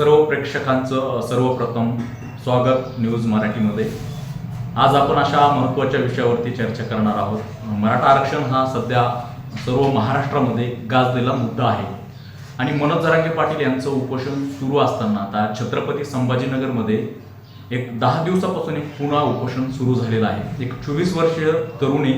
सर्व प्रेक्षकांचं सर्वप्रथम स्वागत न्यूज मराठीमध्ये. आज आपण अशा महत्त्वाच्या विषयावरती चर्चा करणार आहोत. मराठा आरक्षण हा सध्या सर्व महाराष्ट्रामध्ये गाजलेला मुद्दा आहे. आणि मनोज जरांगे पाटील यांचं उपोषण सुरू असताना आता छत्रपती संभाजीनगरमध्ये एक दहा दिवसापासून एक पुन्हा उपोषण सुरू झालेलं आहे. एक चोवीस वर्षीय तरुणी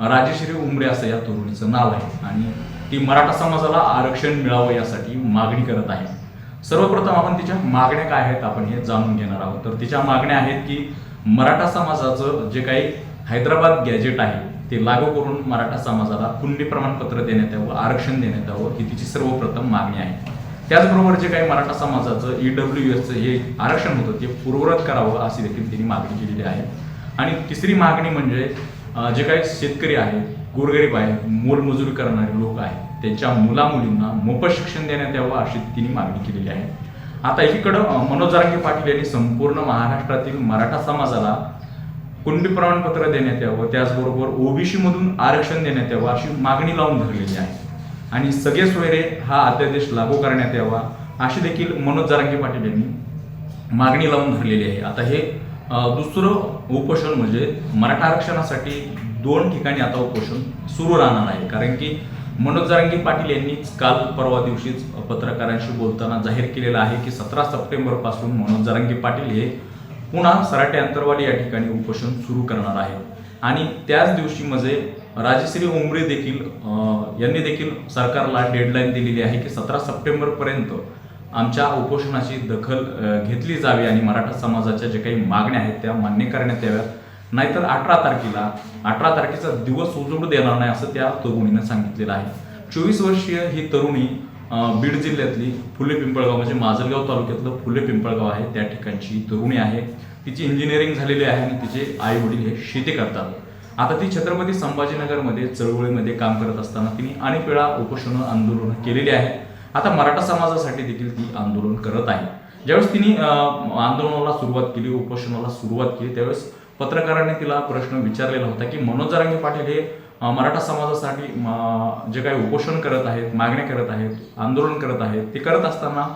राजेश्री उमरे असं या तरुणीचं नाव आहे. आणि ती मराठा समाजाला आरक्षण मिळावं यासाठी मागणी करत आहे. सर्वप्रथम आपण तिच्या मागण्या काय आहेत आपण हे जाणून घेणार आहोत. तर तिच्या मागण्या आहेत की मराठा समाजाचं जे काही हैदराबाद गॅजेट आहे ते लागू करून मराठा समाजाला पुण्य प्रमाणपत्र देण्यात यावं आरक्षण देण्यात यावं ही तिची सर्वप्रथम मागणी आहे. त्याचबरोबर जे काही मराठा समाजाचं ई डब्ल्यू एसचं हे आरक्षण होतं ते पूर्वरत करावं अशी देखील तिने मागणी केलेली आहे. आणि तिसरी मागणी म्हणजे जे काही शेतकरी आहेत गोरगरीब आहेत मोलमजुरी करणारे लोक आहेत. त्यांच्या मुलामुलींना मोफत शिक्षण देण्यात यावं अशी तिने मागणी केलेली आहे. आता एकीकडं मनोज जरांगे पाटील यांनी संपूर्ण महाराष्ट्रातील मराठा समाजाला कुंडी प्रमाणपत्र देण्यात यावं त्याचबरोबर ओबीसीमधून आरक्षण देण्यात यावं अशी मागणी लावून धरलेली आहे. आणि सगळे सोयरे हा अध्यादेश लागू करण्यात यावा अशी देखील मनोज जरांगे पाटील यांनी मागणी लावून धरलेली आहे. आता हे दुसरं उपोषण म्हणजे मराठा आरक्षणासाठी दोन ठिकाणी आता उपोषण सुरू राहणार आहे. कारण की मनोज जारंगी पाटील यांनीच काल परवा दिवशीच पत्रकारांशी बोलताना जाहीर केलेलं आहे की सतरा सप्टेंबरपासून मनोज जारंगी पाटील हे पुन्हा सराटे अंतरवाली या ठिकाणी उपोषण सुरू करणार आहे. आणि त्याच दिवशी म्हणजे राजश्री उमरे देखील यांनी देखील सरकारला डेडलाईन दिलेली आहे की सतरा सप्टेंबरपर्यंत आमच्या उपोषणाची दखल घेतली जावी आणि मराठा समाजाच्या जे काही मागण्या आहेत त्या मान्य करण्यात याव्यात. नाहीतर अठरा तारखेला अठरा तारखेचा दिवस उजवू देणार नाही असं त्या तरुणीनं सांगितलेलं आहे. चोवीस वर्षीय ही तरुणी बीड जिल्ह्यातली फुले पिंपळगाव म्हणजे माजलगाव तालुक्यातलं फुले पिंपळगाव आहे. त्या ठिकाणची तरुणी आहे. तिची इंजिनिअरिंग झालेली आहे आणि तिचे आई वडील हे शेती करतात. आता ती छत्रपती संभाजीनगरमध्ये चळवळीमध्ये काम करत असताना तिने अनेक वेळा उपोषणं आंदोलनं केलेली आहे. आता मराठा समाजासाठी देखील ती आंदोलन करत आहे. ज्यावेळेस तिने आंदोलनाला सुरुवात केली उपोषणाला सुरुवात केली त्यावेळेस पत्रकारांनी तिला प्रश्न विचारलेला होता की मनोज जरांगे पाटील हे मराठा समाजासाठी जे काही उपोषण करत आहेत मागण्या करत आहेत आंदोलन करत आहेत ते करत असताना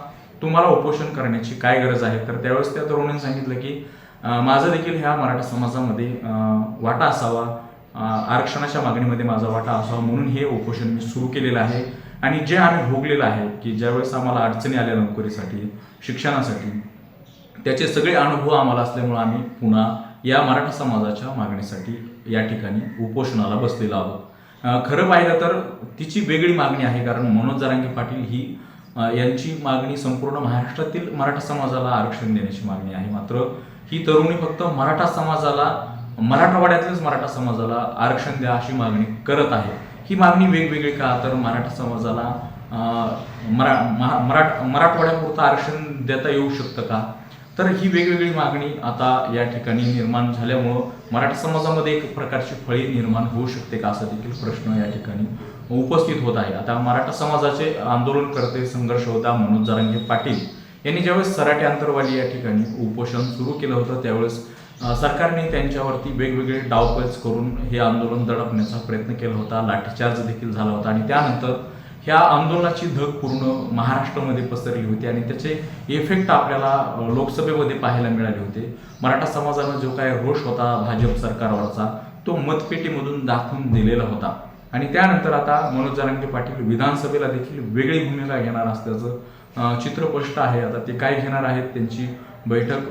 तुम्हाला उपोषण करण्याची काय गरज आहे? तर त्यावेळेस त्या तरुणीने सांगितलं की माझं देखील ह्या मराठा समाजामध्ये वाटा असावा आरक्षणाच्या मागणीमध्ये माझा वाटा असावा म्हणून हे उपोषण मी सुरू केलेलं आहे. आणि जे आम्ही भोगलेलं आहे की ज्यावेळेस आम्हाला अडचणी आल्या नोकरीसाठी शिक्षणासाठी त्याचे सगळे अनुभव आम्हाला असल्यामुळे आम्ही पुन्हा या मराठा समाजाच्या मागणीसाठी या ठिकाणी उपोषणाला बसलेला आहोत. खरं पाहिलं तर तिची वेगळी मागणी आहे कारण मनोज जरांगे पाटील ही यांची मागणी संपूर्ण महाराष्ट्रातील मराठा समाजाला आरक्षण देण्याची मागणी आहे. मात्र ही तरुणी फक्त मराठा समाजाला मराठवाड्यातल्याच मराठा समाजाला आरक्षण द्या अशी मागणी करत आहे. ही मागणी वेगवेगळी का? तर मराठा समाजाला मरा महा- मराठ मराठवाड्यापुरतं आरक्षण देता येऊ शकतं का? तर ही वेगवेगळी मागणी आता या ठिकाणी निर्माण झाल्यामुळं मराठा समाजामध्ये एक प्रकारची फळी निर्माण होऊ शकते का असा देखील प्रश्न या ठिकाणी उपस्थित होत आहे. आता मराठा समाजाचे आंदोलन करते संघर्ष होता मनोज जारंगे पाटील यांनी ज्यावेळेस सराटे अंतरवाली या ठिकाणी उपोषण सुरू केलं होतं त्यावेळेस सरकारने त्यांच्यावरती वेगवेगळे डावपेच करून हे आंदोलन दडपण्याचा प्रयत्न केला होता. लाठीचार्ज देखील झाला होता आणि त्यानंतर ह्या आंदोलनाची धग पूर्ण महाराष्ट्रामध्ये पसरली होती आणि त्याचे इफेक्ट आपल्याला लोकसभेमध्ये पाहायला मिळाले होते. मराठा समाजानं जो काय रोष होता भाजप सरकारवरचा तो मतपेटीमधून दाखवून दिलेला होता. आणि त्यानंतर आता मनोज जरांगे पाटील विधानसभेला देखील वेगळी भूमिका घेणार असल्याचं चित्रपष्ट आहे. आता ते काय घेणार आहेत त्यांची बैठक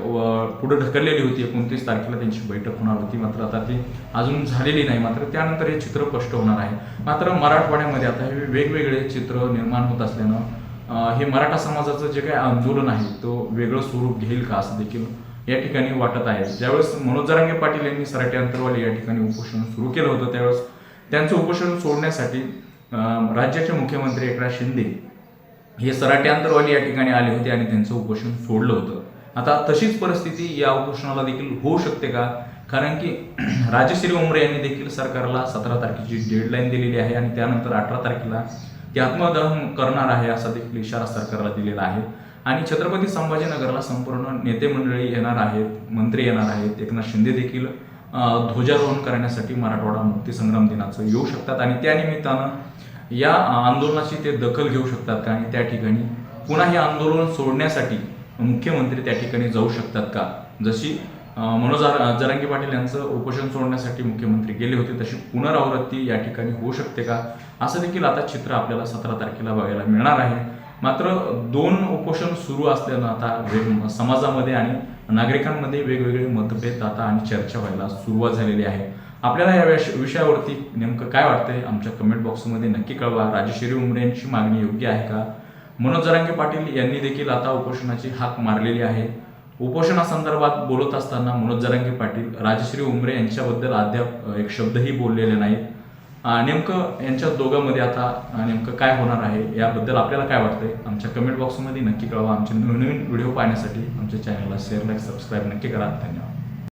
पुढे ढकललेली होती. एकोणतीस तारखेला त्यांची बैठक होणार होती. मात्र आता ती अजून झालेली नाही. मात्र त्यानंतर हे चित्र स्पष्ट होणार आहे. मात्र मराठवाड्यामध्ये आता हे वेगवेगळे चित्र निर्माण होत असल्यानं हे मराठा समाजाचं जे काही आंदोलन आहे तो वेगळं स्वरूप घेईल का असं देखील या ठिकाणी वाटत आहे. ज्यावेळेस मनोज जरांगे पाटील यांनी सराटे अंतरवाली या ठिकाणी उपोषण सुरू केलं होतं त्यावेळेस त्यांचं उपोषण सोडण्यासाठी राज्याचे मुख्यमंत्री एकनाथ शिंदे हे सराटे अंतरवाली या ठिकाणी आले होते आणि त्यांचं उपोषण सोडलं होतं. आता तशीच परिस्थिती या उपोषणाला देखील होऊ शकते का? कारण की राजश्री उमरे यांनी देखील सरकारला सतरा तारखेची डेडलाईन दिलेली आहे आणि त्यानंतर अठरा तारखेला ते आत्मदहन करणार आहे असा देखील इशारा सरकारला दिलेला आहे. आणि छत्रपती संभाजीनगरला संपूर्ण नेते मंडळी येणार आहेत मंत्री येणार आहेत. एकनाथ शिंदे देखील ध्वजारोहण करण्यासाठी मराठवाडा मुक्तीसंग्राम दिनाचं येऊ शकतात आणि त्यानिमित्तानं या आंदोलनाची ते दखल घेऊ शकतात का? आणि त्या ठिकाणी पुन्हा हे आंदोलन सोडण्यासाठी मुख्यमंत्री त्या ठिकाणी जाऊ शकतात का? जशी मनोज जर- पाटील यांचं उपोषण सोडण्यासाठी मुख्यमंत्री गेले होते तशी पुनरावृत्ती या ठिकाणी होऊ शकते का? असं देखील आता चित्र आपल्याला सतरा तारखेला बघायला मिळणार आहे. मात्र दोन उपोषण सुरू असल्यानं आता वेग समाजामध्ये आणि नागरिकांमध्ये वेगवेगळे मतभेद आता आणि चर्चा व्हायला सुरुवात झालेली आहे. आपल्याला या विषयावरती नेमकं काय वाटतंय? आमच्या कमेंट बॉक्समध्ये नक्की कळवा. राजश्री उमरे यांची मागणी योग्य आहे का? मनोज जरांगे पाटील यांनी देखील आता उपोषणाची हाक मारलेली आहे. उपोषणासंदर्भात बोलत असताना मनोज जरांगे पाटील राजश्री उमरे यांच्याबद्दल अद्याप एक शब्दही बोललेले नाहीत. नेमकं यांच्या दोघांमध्ये आता नेमकं काय होणार आहे याबद्दल आपल्याला काय वाटतंय? आमच्या कमेंट बॉक्समध्ये नक्की कळवा. आमचे नवनवीन व्हिडिओ पाहण्यासाठी आमच्या चॅनलला शेअर लाईक सबस्क्राईब नक्की करा. धन्यवाद.